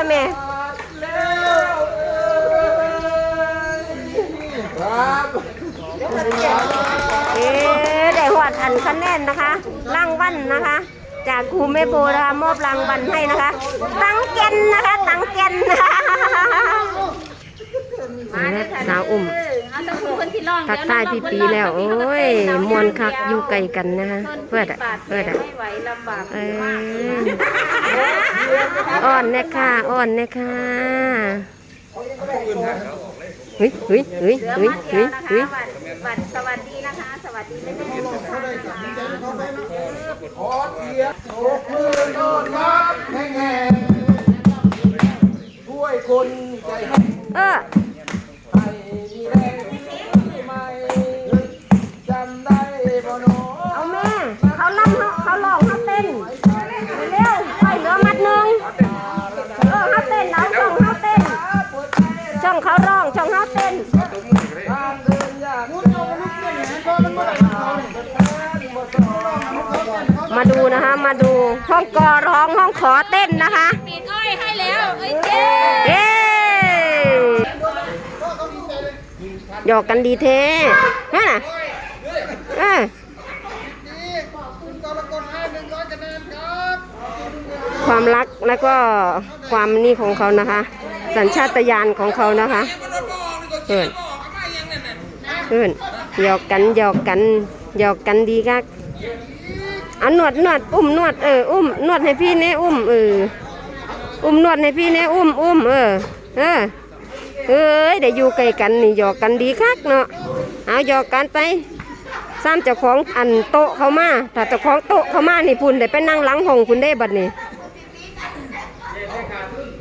ะแม่ครับเอ๊ะได้หวดอันคะแนนนะคะรางวัลนะคะ จากครูแม่โบนะคะมอบรางวัลให้นะคะ ตังเกนนะคะ ตังเกนนะคะสาวอุ้ม เอาต้องคุณคนที่ร้องทักทายพี่ปีแล้ว โอ้ยมวนคักอยู่ไกลกันนะคะเพื่อดอะเพื่อดอะไม่ไหวลำบากเอออ่อนแน่ค่ะอ่อนแน่ค่ะเฮ้ยเฮ้ยเฮ้ยเหลือเฮ้ยมาเดีเฮ้ยยวนะคะเฮ้ยบัตรบัตรสวัสดีนะคะ สวัสดีไม่ได้ทุกท่านนะคะขอเสียงโบกมือโดนรับแห้งแห้งช่วยคนใจแห้งเออ มาดูนะคะ มาดูห้องกอร้องห้องขอเต้นนะคะปีนอ้อยให้แล้วเอ้ยเจ๊เย้หยอกกันดีเทฮะเออความรักแล้วก็ความนี่ของเขานะคะ สัญชาตญาณของเขานะคะเพื่อนเพื่อนหยอกกันหยอกกันหยอกกันดีกัก อันนวดนวดอุ้มนวดเอออุ้มนวดให้พี่เน่อุ้มเอออุ้มนวดให้พี่เนี่ยอุ้มอุ้มเออเออเอ้ยได้อยู่ใกล้กันนี่หยอกกันดีคักเนาะเอาหยอกกันไปซ้ำเจ้าของอันโต๊ะเขามาถ้าเจ้าของโต๊ะเขามานี่พุ่นได้ไปนั่งหลังห้องพุ่นได้บัดนี้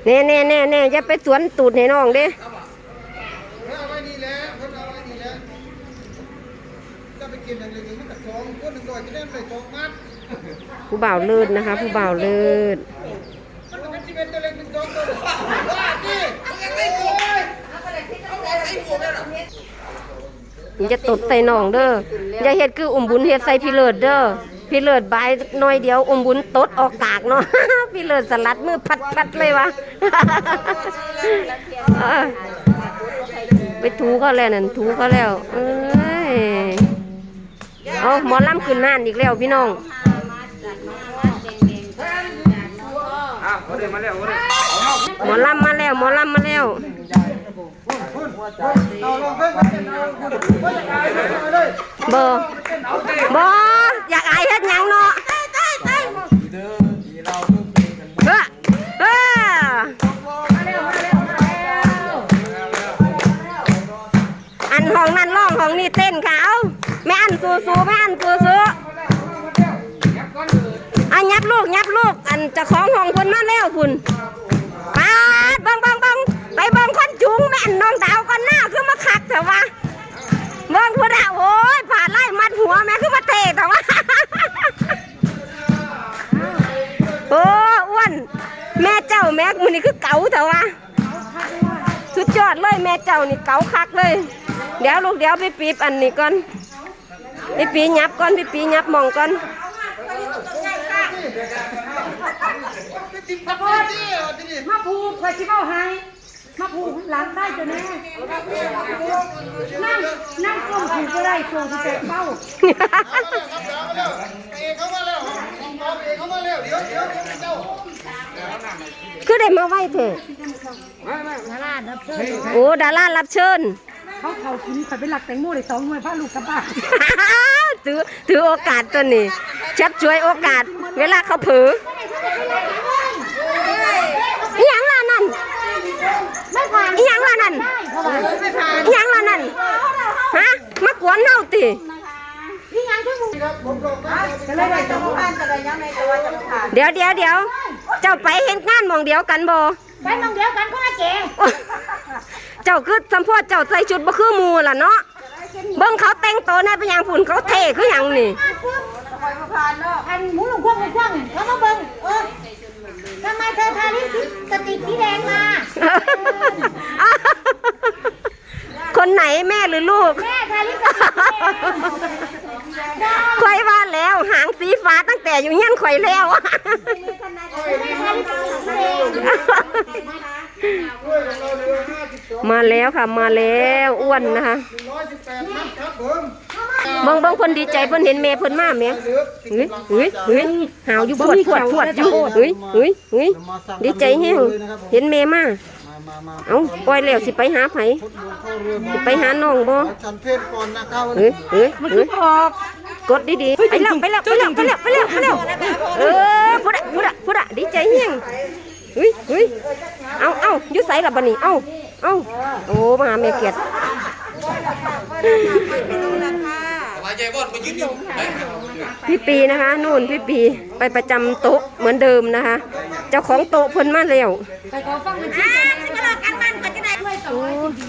แน่แน่แน่แน่อย่าไปสวนตูดให้น้องเด้เอาไว้ดีแล้วเพิ่นเอาไว้ดีแล้วจะไปกินอย่างอื่นมันก็สองคนหนึ่งร้อยจะได้ไปสองมัด ผู้บ่าวเลิศนะคะ ผู้บ่าวเลิศมันก็เป็นสิบเอ็ดตัวเล็กหนึ่งสองตัวว่าดิมึงยังไม่โกยเอาไว้ใส่หนองเด้ออย่าเฮ็ดคืออุ้มบุญเฮ็ดใส่พี่เลิศเด้อพี่เลิศบายหน้อยเดียวอุ้มบุญตดออกกากเนาะพี่เลิศสลัดมือพัดพัดเลยวะไปถูเขาแล้วนั่นถูเขาแล้ว เอ้ยเอาหมอลำขึ้นน่านอีกแล้วพี่น้อง หมอลำมาแล้วหมอลำมาแล้วเอาลองเพิ่มกันเอาคุณว่าจะกลายเป็นเลยเบอร์บออยากอายเฮ็ดหยังเนาะเดินที่เราเพิ่งเป็นกันเออเอออันห้องนั่นร้องห้องนี่เต้นค่ะเอาแม่อันสู้สู้แม่อันสู้สู้ อันยับลูกยับลูกอันจะของห้องพุ่นมาแล้วพุ่นปาบังบังบังไปบังคนจุงแม่นน้องดาวก่อนหน้าคือมาคักเถอะวะเบิ่งพุ่นอะโอ้ยผ่าไล่มัดหัวแม่คือมาเตะเถอะวะโอ้อ้วนแม่เจ้าแม่มันนี่คือเก๋าเถอะวะสุดยอดเลยแม่เจ้านี่เก๋าคักเลย เดี๋ยวลูกเดี๋ยวพี่ปีบอันนี้ก่อนพี่ปียับก่อนพี่ปียับมองก่อน มาผูกคอยชิเบ้าให้มาผูกหลังได้ตัวแน่นั่งนั่งกลมผูกก็ได้โชว์สเต็ปเบ้าเอเข้ามาแล้วเอเข้ามาแล้วเดี๋ยวเดี๋ยวเจ้าคือได้มาไหวเถอะดาราดับเชิญโอ้ดารารับเชิญเขาเขากินคอยเป็นหลักแตงโมเลยสองหน่วยพาลูกกลับบ้านถือถือโอกาสตัวนี้ชัดช่วยโอกาส เวลาเขาเผลออิหยังล่ะนั่นไม่ผ่านอิหยังล่ะนั่นไม่ผ่านอิหยังล่ะนั่นฮะมากวนเฮาติพี่ยังที่มึงผมลงมาก็เลยได้สองพันก็เลยยังในตัวจะผ่านเดี๋ยวเดี๋ยวเดี๋ยวเจ้าไปเห็นงานหมองเดียวกันบ่ไปมองเดียวกันก็มาเจ๋งเจ้าคือสัมพอเจ้าใส่ชุดบ่คือหมู่ล่ะเนาะเบิ่งเขาแต่งตัวในเป็นหยังฝุ่นเขาเท่คือหยังนี่ อันหมูหลงควงหลงควงเขามาเบิ่งเออทำไมเธอทาลิปสติกสีแดงมา คนไหนแม่หรือลูก แม่ทาลิปสติกสีแดงข่อยว่าแล้วหางสีฟ้าตั้งแต่อยู่เฮียนข่อยแล้วแม่ทาลิปสติกสีแดงมาแล้วค่ะมาแล้วอ้วนนะคะ บแปดนังบิ่งเพิ่นดีใจเพิ่นเห็นแม่เพิ่นมาแม่เหลือเฮ้ยเฮ้ยเฮ้ยหาวอยู่ปวดปวดปวดอยู่เฮ้ยเฮ้ยเฮ้ยดีใจแฮงเห็นแม่มาเอ้าปล่อยแล้วสิไปหาไผสิไปหาน้องบ่ขอเพศก่อนนะครับเฮ้ยเฮ้ยเฮ้ยกดดีๆไปแล้วไปแล้วไปแล้วไปแล้วไปแล้วไปแล้วเออพุดะพุดะพุดะดีใจแฮงเฮ้ยเฮ้ยเอาเอายู่ไสล่ะบัดนี้เอาเอาโอ้มาหาแม่เกียรติ สบายใจบ่นมายืนอยู่ไหนพี่ปีนะคะนู่นพี่ปีไปประจำโต๊ะเหมือนเดิมนะคะ เจ้าของโต๊ะเพิ่นมาแล้วโอ้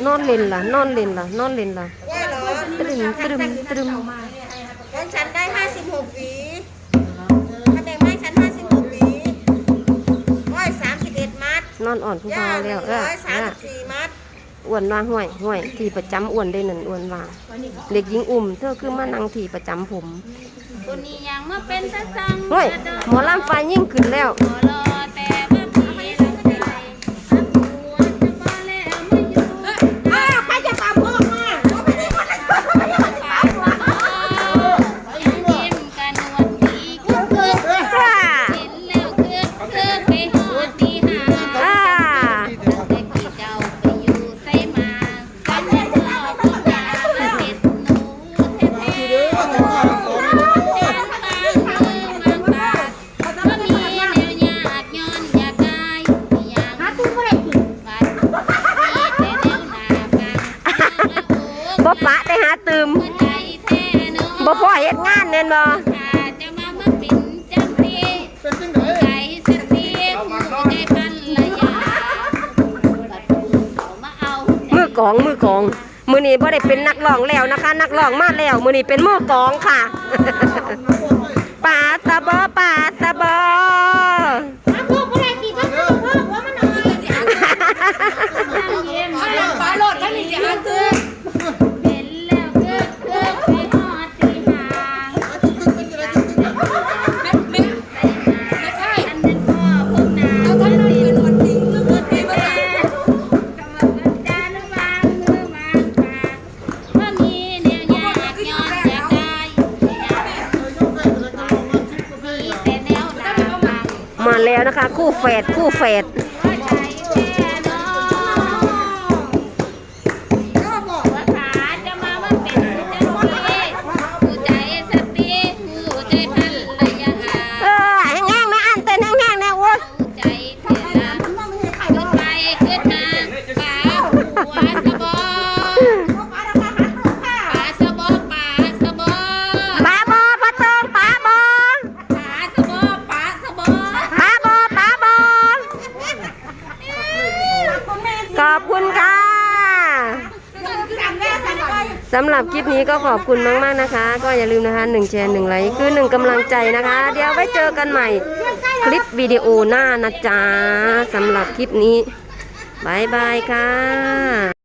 นอนเล่นล่ะ นอนเล่นล่ะ นอนเล่นล่ะตรึมตรึมตรึมของฉันได้56หวีถ้าแบ่งให้ฉัน56หวีร้อย31มัดนอนอ่อนผู้ย่าบ่าวแล้วเออร้อยสามอสิบสี่ อ้วนว่าห้วยห้วย ที่ประจำอ้วนได้นั่นอ้วนว่าเด็กหญิงอุ่มเธอคือมานั่งที่ประจำผมคนนี้ยังมาเป็นตะสังห้วยหมอลำไฟยิ่งขึ้นแล้วหมอรอ ของมือกองมือนี้บ่ได้เป็นนักร้องแล้วนะคะ นักร้องมาแล้ว มือนี้เป็นมือกองค่ะป่าสะบอป่าสะบอ นะคะ คู่แฝดคู่แฝด สำหรับคลิปนี้ก็ขอบคุณมากๆนะคะ ก็อย่าลืมนะคะหนึ่งแชร์หนึ่งไลค์คือหนึ่งกำลังใจนะคะ เดี๋ยวไว้เจอกันใหม่ คลิปวิดีโอหน้านะจ๊ะสำหรับคลิปนี้บายบายค่ะ